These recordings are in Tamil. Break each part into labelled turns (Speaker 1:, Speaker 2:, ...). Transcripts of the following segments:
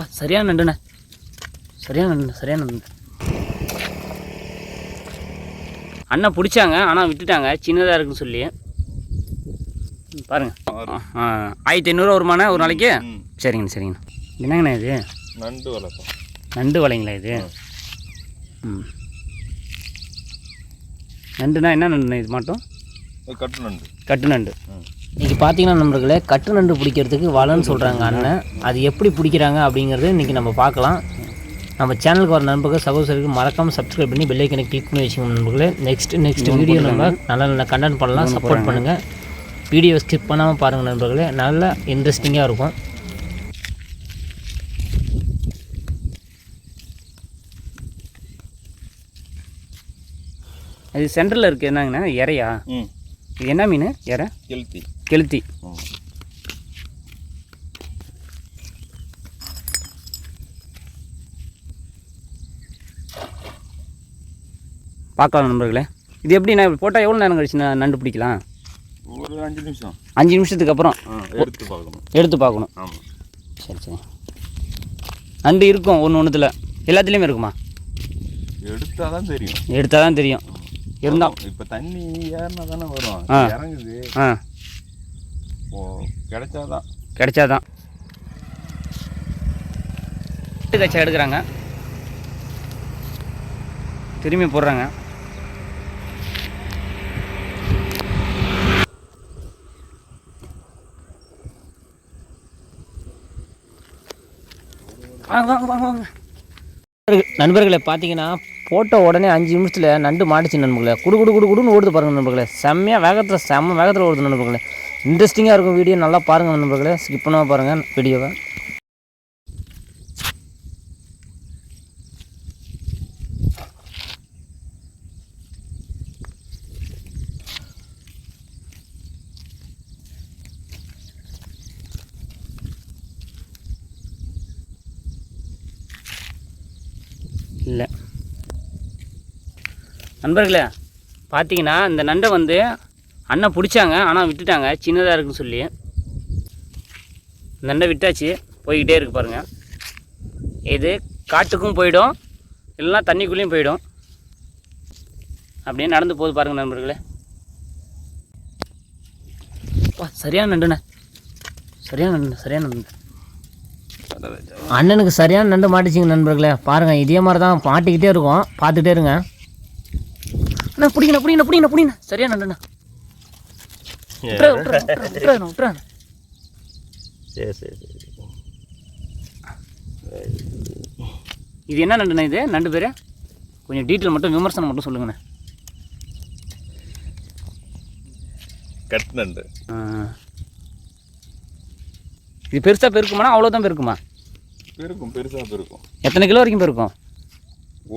Speaker 1: வா சரியான நண்டுண்ணே. சரியான நண்டு சரியான நண்டு. அண்ணன் பிடிச்சாங்க ஆனால் விட்டுட்டாங்க. சின்னதாக இருக்குன்னு சொல்லி. பாருங்க. ஆயிரத்தி ஐநூறுரூவா வருமாண்ணே ஒரு நாளைக்கு. சரிங்கண்ணா சரிங்கண்ணா. என்னங்கண்ணா இது?
Speaker 2: நண்டு வளர்ப்போம்.
Speaker 1: நண்டு வலைங்களா இது? ம். நண்டுனா என்ன நண்டுண்ணா இது மட்டும்?
Speaker 2: கட்டு நண்டு.
Speaker 1: கட்டு நண்டு. இன்றைக்கி பார்த்தீங்கன்னா நண்பர்களே கட்டு நண்டு பிடிக்கிறதுக்கு வலைன்னு சொல்கிறாங்க அண்ணன். அது எப்படி பிடிக்கிறாங்க அப்படிங்கிறது இன்றைக்கி நம்ம பார்க்கலாம். நம்ம சேனலுக்கு வர நண்பர்கள் சகோதரருக்கு மறக்காமல் சப்ஸ்கிரைப் பண்ணி பெல் ஐக்கனை கிளிக் பண்ணி வச்சுக்கோங்க நண்பர்களே. நெக்ஸ்ட் நெக்ஸ்ட் வீடியோ நம்ம நல்ல நல்ல கண்டென்ட் பண்ணலாம் சப்போர்ட் பண்ணுங்கள் வீடியோவை ஸ்கிப் பண்ணாமல் பாருங்கள் நண்பர்களே. நல்ல இன்ட்ரெஸ்டிங்காக இருக்கும். அது சென்டரில் இருக்குது என்னங்கண்ணா? இறையா?
Speaker 2: ம்.
Speaker 1: இது என்ன மீன்? இறை
Speaker 2: கெளுத்தி.
Speaker 1: கெளுத்தி. பார்க்கலாம் நண்பர்களே. இது எப்படி நான் போட்டால் எவ்வளோ நேரம் கழிச்சு நான் நண்டு பிடிக்கலாம்?
Speaker 2: ஒரு அஞ்சு நிமிஷம்.
Speaker 1: அஞ்சு நிமிஷத்துக்கு அப்புறம்
Speaker 2: எடுத்து பார்க்கணும்.
Speaker 1: எடுத்து பார்க்கணும்.
Speaker 2: ஆமாம்
Speaker 1: சரி சரி. நண்டு இருக்கும் ஒன்று ஒன்றுத்தில் எல்லாத்துலேயுமே இருக்குமா?
Speaker 2: எடுத்தால் தான் தெரியும்.
Speaker 1: எடுத்தால் தான் தெரியும். இருந்தால்
Speaker 2: இப்போ தண்ணி ஏறினா தானே வரும். இறங்குது.
Speaker 1: ஆ.
Speaker 2: ஓ கிடைச்சாதான்.
Speaker 1: கிடைச்சாதான். கச்சா எடுக்கிறாங்க. திரும்பி போடுறாங்க. வாங்க வாங்க வாங்க வாங்க. நண்பர்களே பார்த்தீங்கன்னா போட்ட உடனே அஞ்சு நிமிஷத்தில் நண்டு மாட்டுச்சு நண்பர்களே. குடு குடு குடு குடுன்னு ஓடுது பாருங்கள் நண்பர்களே. செம்மையாக வேகத்தில் செம்ம வேகத்தில் ஓடுது நண்பர்களே. இன்ட்ரெஸ்டிங்காக இருக்கும் வீடியோ நல்லா பாருங்கள் நண்பர்களே. ஸ்கிப் பண்ணாமல் பாருங்கள் வீடியோவை இல்லை. நண்பர்களே பார்த்தீங்கன்னா இந்த நண்டை வந்து அண்ணன் பிடிச்சாங்க ஆனால் விட்டுட்டாங்க சின்னதாக இருக்குன்னு சொல்லி. நண்டை விட்டாச்சு போய்கிட்டே இருக்கு பாருங்கள் இது காட்டுக்கும் போயிடும் இல்லைன்னா தண்ணிக்குள்ளேயும் போயிடும். அப்படியே நடந்து போகுது பாருங்கள் நண்பர்களே. வா சரியான நண்டுண்ணே. சரியான நண்டு சரியான நண்டு. அண்ணனுக்கு சரியான நண்டு மாட்டிச்சிங்க நண்பர்களே. பாருங்கள் இதே மாதிரி தான் மாட்டிக்கிட்டே இருக்கும். பார்த்துக்கிட்டே இருங்க. அண்ணா பிடிங்கண்ணா பிடிங்கண்ணா பிடிங்கண்ணா பிடிங்கண்ணா சரியான நண்டுண்ணா விட்றா விட்றா
Speaker 2: சரி சரி சரி
Speaker 1: இது என்ன நண்டுண்ணா இது? நண்டு பேர்? கொஞ்சம் டீட்டெயில் மட்டும் விமர்சனம் மட்டும் சொல்லுங்கண்ணே.
Speaker 2: கட்டு நண்டு.
Speaker 1: இது பெருசாக பெருக்குமாண்ணா? அவ்வளோதான் பெருக்குமா?
Speaker 2: பெருக்கும் பெருசாக பெருக்கும்.
Speaker 1: எத்தனை கிலோ வரைக்கும் பெருக்கும்?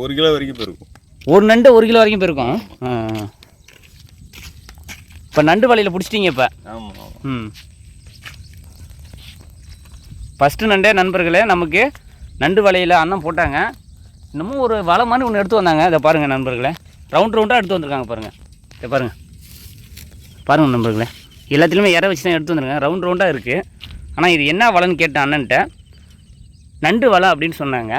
Speaker 2: ஒரு கிலோ வரைக்கும் பெருக்கும்.
Speaker 1: ஒரு நண்டு ஒரு கிலோ வரைக்கும் பெருக்கும் இப்போ நண்டு வலையில் பிடிச்சிட்டிங்க இப்போ. ம். ஃபஸ்ட்டு நண்டே நண்பர்களே நமக்கு நண்டு வலையில் அண்ணன் போட்டாங்க. இன்னமும் ஒரு வலை மாதிரி ஒன்று எடுத்து வந்தாங்க. இதை பாருங்கள் நண்பர்களே. ரவுண்ட் ரவுண்டாக எடுத்து வந்திருக்காங்க பாருங்கள் இதை பாருங்கள் பாருங்கள் நண்பர்களே. எல்லாத்துலேயுமே இற வச்சு தான் எடுத்து வந்துருங்க ரவுண்ட் ரவுண்டாக இருக்குது ஆனால் இது என்ன வலைன்னு கேட்டேன் அண்ணன்ட்ட. நண்டு வலை அப்படின்னு சொன்னாங்க.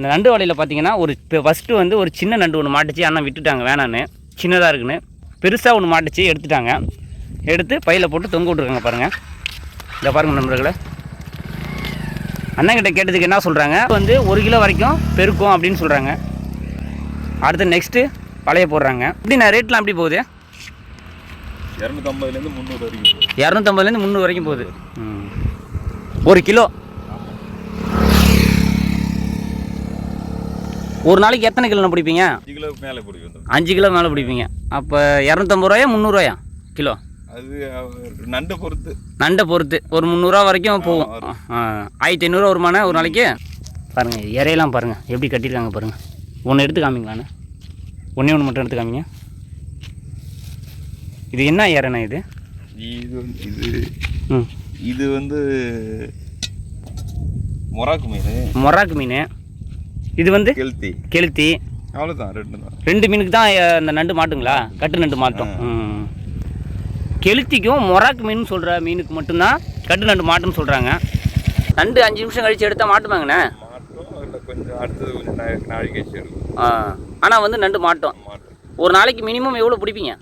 Speaker 1: இந்த நண்டு வலையில் பார்த்தீங்கன்னா ஒரு இப்போ ஃபஸ்ட்டு வந்து ஒரு சின்ன நண்டு ஒன்று மாட்டுச்சு. அண்ணன் விட்டுட்டாங்க வேணான்னு. சின்னதாக இருக்குன்னு. பெருசாக ஒன்று மாட்டுச்சு எடுத்துட்டாங்க. எடுத்து பையில் போட்டு தொங்க விட்ருக்காங்க பாருங்கள் இதை பாருங்கள் நண்பர்களே. அண்ணன்கிட்ட கேட்டதுக்கு என்ன சொல்கிறாங்க வந்து ஒரு கிலோ வரைக்கும் பெருக்கும் அப்படின்னு சொல்கிறாங்க அடுத்து நெக்ஸ்ட்டு பழைய போடுறாங்க. எப்படிண்ணா ரேட்லாம் எப்படி போகுது?
Speaker 2: இரநூத்தம்பதுலேருந்து முந்நூறு வரைக்கும்.
Speaker 1: இரநூத்தம்பதுலேருந்து முந்நூறு வரைக்கும் போகுது. ம். ஒரு கிலோ. ஒரு நாளைக்கு எத்தனை கிலோ பிடிப்பீங்க?
Speaker 2: அஞ்சு கிலோவுக்கு மேலே பிடிக்கும்.
Speaker 1: அஞ்சு கிலோ மேலே பிடிப்பீங்க. அப்போ இரநூத்தம்பது ரூபாயா முந்நூறுவாயா கிலோ?
Speaker 2: அது நண்டை பொறுத்து.
Speaker 1: நண்டை பொறுத்து. ஒரு முந்நூறுரூவா வரைக்கும் போகும். ஆயிரத்தி ஐநூறுரூவா வருமானே ஒரு நாளைக்கு? பாருங்கள் இறையெல்லாம் பாருங்கள் எப்படி கட்டியிருக்காங்க பாருங்கள் ஒன்று எடுத்து காமிங்களாண்ணே. ஒன்றே ஒன்று மட்டும் எடுத்து காமிங்க. இது என்ன இறைண்ணா இது?
Speaker 2: இது இது
Speaker 1: ம்.
Speaker 2: இது வந்து மொராக்கு மீன்.
Speaker 1: மொராக்கு மீன். இது வந்து
Speaker 2: கெளுத்தி.
Speaker 1: கெளுத்தி.
Speaker 2: அவ்வளோதான் ரெண்டு தான்.
Speaker 1: ரெண்டு மீனுக்கு தான் இந்த நண்டு மாட்டுங்களா? கட்டு நண்டு மாட்டும். கெளுத்திக்கும் மொராக்கு மீன் சொல்கிற மீனுக்கு மட்டும்தான் கட்டு நண்டு மாட்டுன்னு சொல்கிறாங்க நண்டு அஞ்சு நிமிஷம் கழிச்சு எடுத்தால் மாட்டுமாங்கண்ணே?
Speaker 2: மாட்டோம் இல்லை கொஞ்சம் அடுத்தது கொஞ்சம் நாளைக்கு நாளைக்கு கழிச்சு எடுக்கும்
Speaker 1: ஆ. ஆனால் வந்து நண்டு மாட்டோம். ஒரு நாளைக்கு மினிமம் எவ்வளோ பிடிப்பீங்க?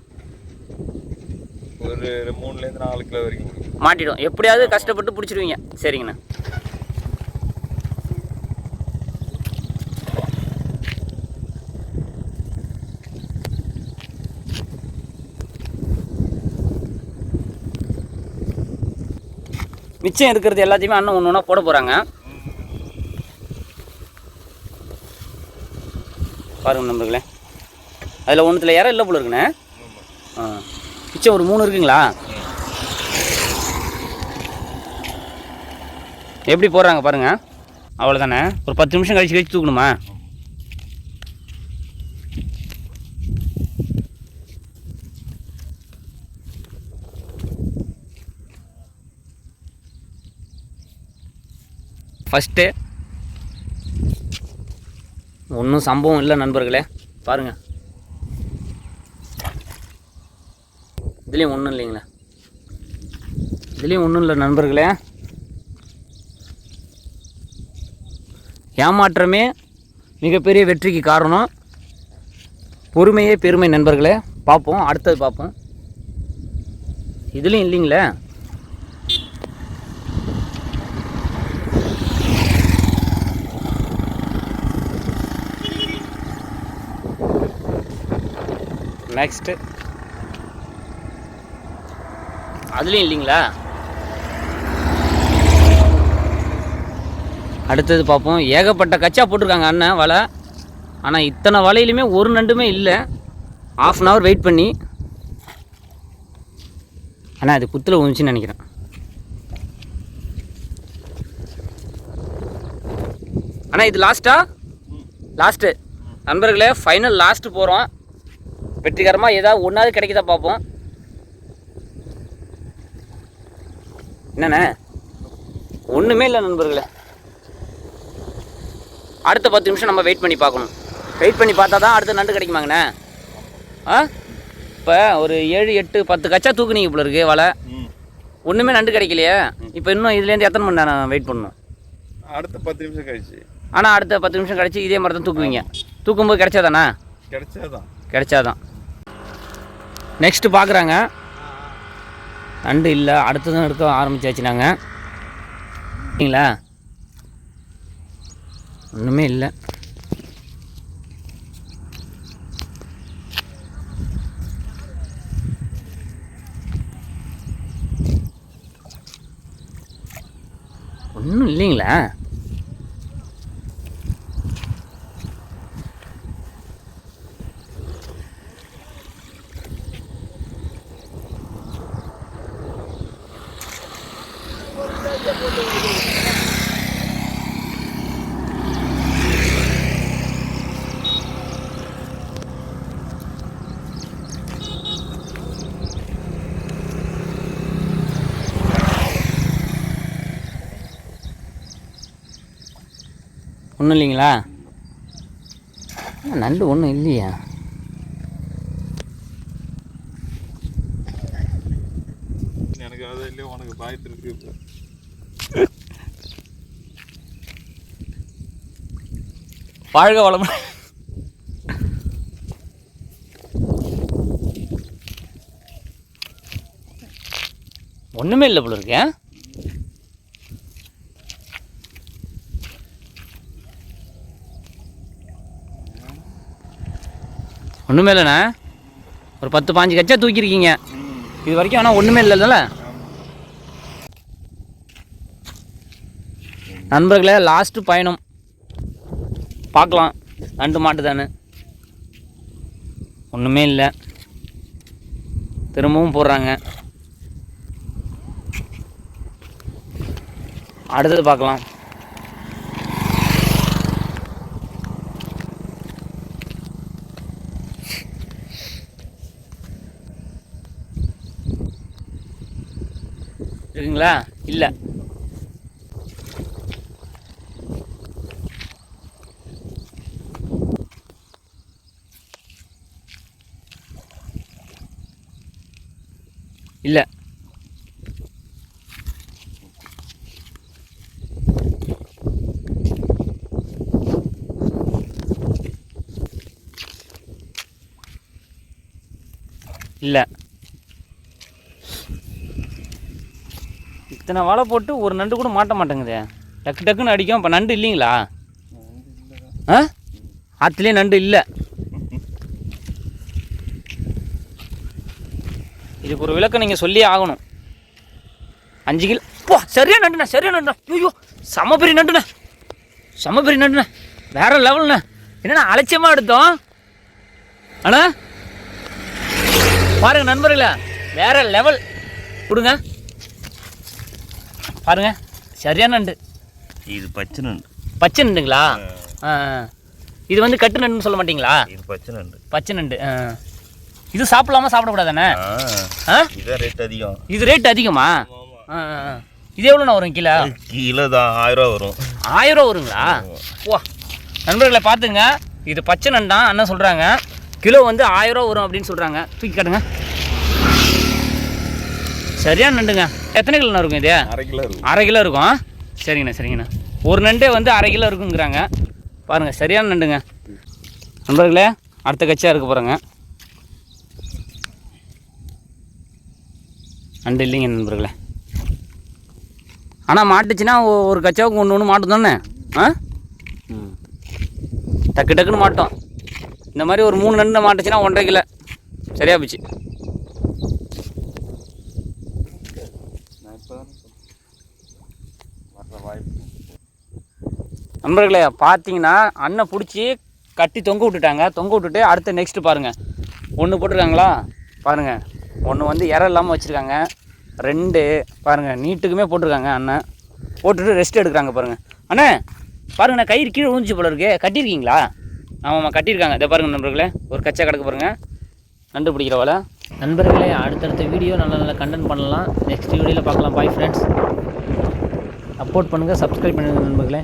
Speaker 2: ஒரு மூணுலேருந்து நாலு கிலோ வரைக்கும்
Speaker 1: மாட்டிடும். எப்படியாவது கஷ்டப்பட்டு பிடிச்சிருவீங்க. சரிங்கண்ணா. மிச்சம் இருக்கிறது எல்லாத்தையுமே அண்ணன் ஒன்று ஒன்றா போட போகிறாங்க பாருங்க நம்பர்களே அதில் ஒன்றுத்தில் யாரும் இல்லை போல இருக்குண்ணே. ஆ. மிச்சம் ஒரு மூணு இருக்குங்களா? எப்படி போடுறாங்க பாருங்க. அவ்வளோதானே ஒரு பத்து நிமிஷம் கழிச்சு கழிச்சு தூக்கணுமா? ஃபஸ்ட்டு ஒன்றும் சம்பவம் இல்லை நண்பர்களே. பாருங்கள் இதுலேயும் ஒன்றும் இல்லைங்களா. இதுலேயும் ஒன்றும் இல்லை நண்பர்களே. ஏமாற்றமே மிகப்பெரிய வெற்றிக்கு காரணம். பொறுமையே பெருமை நண்பர்களே. பார்ப்போம் அடுத்தது பார்ப்போம். இதுலேயும் இல்லைங்களே. நெக்ஸ்ட்டு அதுலேயும் இல்லைங்களா? அடுத்தது பார்ப்போம். ஏகப்பட்ட கச்சா போட்டிருக்காங்க அண்ணன் வலை. ஆனால் இத்தனை வலையிலுமே ஒரு நண்டுமே இல்லை. ஆஃப் அன் ஹவர் வெயிட் பண்ணி. அண்ணா அது குத்தில் உந்துச்சுன்னு நினைக்கிறேன். அண்ணா இது லாஸ்ட்டா லாஸ்ட்டு நண்பர்களே ஃபைனல் லாஸ்ட்டு போகிறோம் வெற்றிகரமாக ஏதாவது ஒன்றாவது கிடைக்குதா பார்ப்போம். என்னண்ணே? ஒன்றுமே இல்லை நண்பர்களே. அடுத்த பத்து நிமிஷம் நம்ம வெயிட் பண்ணி பார்க்கணும். வெயிட் பண்ணி பார்த்தா தான் அடுத்த நண்டு கிடைக்குமாங்கண்ணே? ஆ? இப்போ ஒரு ஏழு எட்டு பத்து கச்சா தூக்குனீங்க போல இருக்கு வலை. ஒன்றுமே நண்டு கிடைக்கலையே. இப்போ இன்னும் இதுலேருந்து எத்தனை மணி நேரம் வெயிட் பண்ணணும்?
Speaker 2: அடுத்த பத்து நிமிஷம் கழிச்சு.
Speaker 1: ஆனால் அடுத்த பத்து நிமிஷம் கழிச்சு இதே மாதிரி தான் தூக்குவீங்க. தூக்கும்போது கிடைச்சாதாண்ணா
Speaker 2: கிடைச்சாதான்.
Speaker 1: கிடைச்சாதான். நெக்ஸ்ட்டு பார்க்குறாங்க நண்டு இல்லை அடுத்ததும் எடுக்க ஆரம்பிச்சாச்சு நாங்கள் சரிங்களா ஒன்றுமே இல்லை. ஒன்றும் இல்லைங்களா? ஒன்றும் இல்லைங்களா? நண்டு ஒன்றும் இல்லையா.
Speaker 2: எனக்கு அது இல்லையே உனக்கு பாய்த்து இருக்கு
Speaker 1: வாழ்க வளம் ஒன்றுமே இல்லை போல இருக்கே. ஒன்றுமே இல்லைண்ணே ஒரு பத்து பாஞ்சு கச்சா தூக்கியிருக்கீங்க. இது வரைக்கும் ஆனால் ஒன்றுமே இல்லைல்ல நண்பர்களே லாஸ்ட்டு பயணம். பார்க்கலாம். நண்டு மாட்டுதானே. ஒன்றுமே இல்லை. திரும்பவும் போடுறாங்க. அடுத்தது பார்க்கலாம். இருக்குங்களா இல்லை. இல்லை. இல்லை. இத்தனை வலை போட்டு ஒரு நண்டு கூட மாட்ட மாட்டேங்குதே. டக்கு டக்குன்னு அடிக்கும். இப்போ நண்டு இல்லைங்களா? ஆ? ஆற்றுலேயே நண்டு இல்லை. இதுக்கு ஒரு விளக்கம் நீங்கள் சொல்லியே ஆகணும். அஞ்சு கிலோ. போ சரியா நண்டுண்ணே சரியா நண்டுண்ணா. ஐயோ செம பெரிய நண்டுண்ணே. செம பெரிய நண்டுண்ணே. வேற லெவல்ண்ணே. என்னண்ணா அலட்சியமாக எடுத்தோம்? அண்ணா? பாருங்க நண்பர்களே வேற லெவல். கொடுங்க. பாருங்க சரியான நண்டு.
Speaker 3: இது பச்சை நண்டு.
Speaker 1: பச்சை நண்டுங்களா. இது வந்து கட்டு நண்டுன்னு சொல்ல மாட்டீங்களா?
Speaker 3: இது பச்சை நண்டு.
Speaker 1: பச்சை நண்டு. இது சாப்பிடலாமா சாப்பிடக்கூடாதானே?
Speaker 3: இதான் ரேட் அதிகம்.
Speaker 1: இது ரேட் அதிகமா. இது எவ்வளோண்ணா வரும் கிலோ?
Speaker 3: கிலோ தான் ஆயிரம் ரூபா வரும்.
Speaker 1: ஆயிரம் ரூபா வருங்களா? வா. நண்பர்களை பார்த்துங்க இது பச்சை நண்டான் அண்ணன் சொல்கிறாங்க கிலோ வந்து ஆயிரம் ரூபா வரும் அப்படின்னு சொல்கிறாங்க தூக்கி காட்டுங்க. சரியான நண்டுங்க. எத்தனை கிலோண்ணா இருக்கும் இது?
Speaker 2: அரை கிலோ இருக்கும்.
Speaker 1: அரை கிலோ இருக்கும் சரிங்கண்ணா சரிங்கண்ணா. ஒரு நண்டே வந்து அரை கிலோ இருக்குங்கிறாங்க. பாருங்கள் சரியான நண்டுங்க. நண்பர்களே அடுத்த கட்சியாக இருக்க போகிறேங்க நண்டு இல்லைங்க நண்பர்களே. ஆனால் மாட்டுச்சுன்னா ஒரு கச்சாவுக்கு ஒன்று ஒன்று மாட்டும் தானே? ஆ? ம். டக்கு டக்குன்னு மாட்டோம். இந்த மாதிரி ஒரு மூணு நண்டு மாட்டுச்சுன்னா ஒன்றரை கிலோ. சரியா போச்சு
Speaker 2: நான் இப்போ வர்ற வாய்ப்பு
Speaker 1: நண்பர்களே பார்த்தீங்கன்னா அண்ணன் பிடிச்சி கட்டி தொங்க விட்டுட்டாங்க. தொங்க விட்டுட்டு அடுத்த நெக்ஸ்ட்டு பாருங்கள் ஒன்று போட்டிருக்காங்களா? பாருங்கள் ஒன்று வந்து இற இல்லாமல் வச்சுருக்காங்க. ரெண்டு பாருங்கள் நீட்டுக்குமே போட்டிருக்காங்க அண்ணன். போட்டுட்டு ரெஸ்ட் எடுக்கிறாங்க பாருங்கள் அண்ணே பாருங்கண்ணா கயிறு கீழே விழுந்துச்சு போல இருக்கு. கட்டியிருக்கீங்களா? ஆமாம்மா கட்டியிருக்காங்க. இதை பாருங்கள் நண்பர்களே ஒரு கச்சா கிடக்கு பாருங்கள் நண்டு பிடிக்கிற நண்பர்களே அடுத்தடுத்த வீடியோ நல்ல நல்ல கண்டென்ட் பண்ணலாம். நெக்ஸ்ட் வீடியோவில் பார்க்கலாம். பாய் ஃப்ரெண்ட்ஸ் சப்போர்ட் பண்ணுங்கள் சப்ஸ்கிரைப் பண்ணுங்கள் நண்பர்களே.